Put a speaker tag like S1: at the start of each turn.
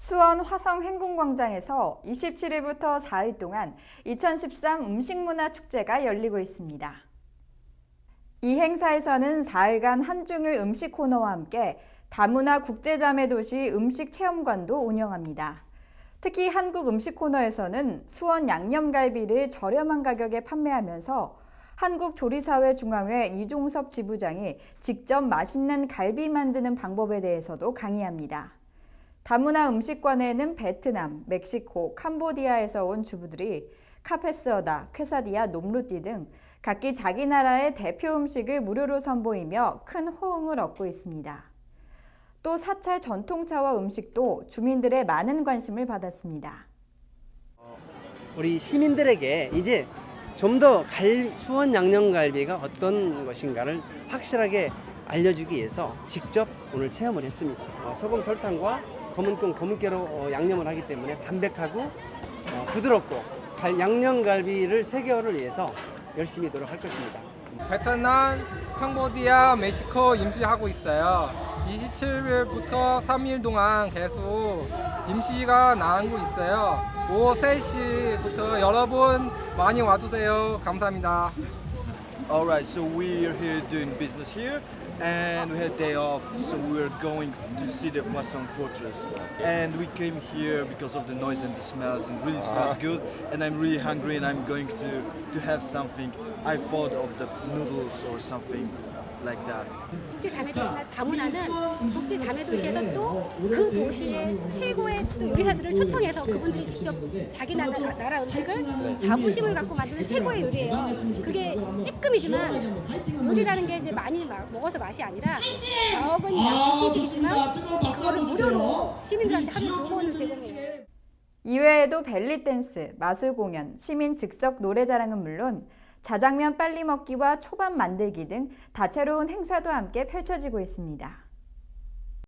S1: 수원 화성 행궁광장에서 27일부터 4일 동안 2013 음식문화 축제가 열리고 있습니다. 이 행사에서는 4일간 한중일 음식 코너와 함께 다문화 국제자매 도시 음식 체험관도 운영합니다. 특히 한국 음식 코너에서는 수원 양념갈비를 저렴한 가격에 판매하면서 한국조리사회중앙회 이종섭 지부장이 직접 맛있는 갈비 만드는 방법에 대해서도 강의합니다. 다문화 음식관에는 베트남, 멕시코, 캄보디아에서 온 주부들이 카페스어다, 퀘사디아, 놈루띠 등 각기 자기 나라의 대표 음식을 무료로 선보이며 큰 호응을 얻고 있습니다. 또 사찰 전통차와 음식도 주민들의 많은 관심을 받았습니다.
S2: 우리 시민들에게 이제 좀 더 수원 양념갈비가 어떤 것인가를 확실하게 알려주기 위해서 직접 오늘 체험을 했습니다. 어, 소금 설탕과 검은콩 검은깨로 어, 양념을 하기 때문에 담백하고 어, 부드럽고 갈- 양념갈비를 세계화를 위해서 열심히 노력할 것입니다.
S3: 베트남, 캄보디아, 멕시코 임시하고 있어요. 27일부터 3일 동안 계속 임시가 나가고 있어요. 오후 3시부터 여러분 많이 와주세요. 감사합니다.
S4: All right, so we're here doing business here, and we had day off, so we're going to see the Hwasong Fortress. And we came here because of the noise and the smells, and really ah. smells good. And I'm really hungry, and I'm going to to have something. I thought of the noodles or something like that.
S5: 국제 자매 도시나 다문화는 국제 자매 도시에서 또 그 도시의 최고의 또 요리사들을 초청해서 그분들이 직접 자기 나라, 나라 음식을 자부심을 갖고 만드는 최고의 요리예요. 그게 찌끔이지만 요리라는 게 이제 많이 마- 먹어서 맛이 아니라 적은 양의 시식이지만 그거를 무료로 시민들한테 하루 두 번을 제공해요.
S1: 이외에도 벨리 댄스, 마술 공연, 시민 즉석 노래 자랑은 물론 자장면 빨리 먹기와 초밥 만들기 등 다채로운 행사도 함께 펼쳐지고 있습니다.